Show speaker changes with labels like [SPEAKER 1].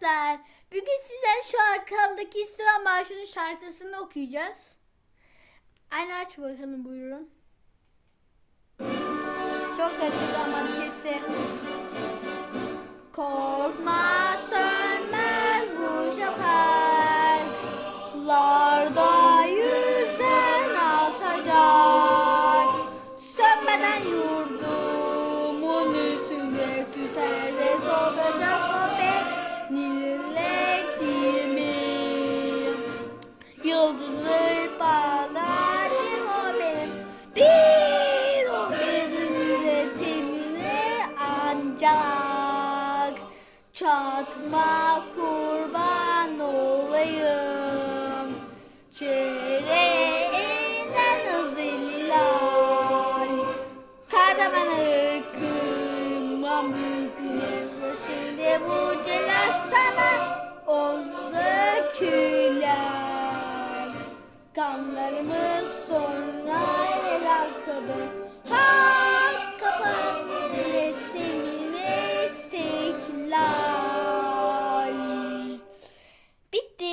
[SPEAKER 1] arkadaşlar. Bugün sizden şu arkamdaki İstiklal Marşı'nın şarkısını okuyacağız. Anne aç bakalım buyurun. Çatma kurban olayım. Çereğinden hızlılar Kahraman ırkım Amüküne Şimdi bu celal sana Ozlu küler Kanlarımız sonra el akıdır bitti.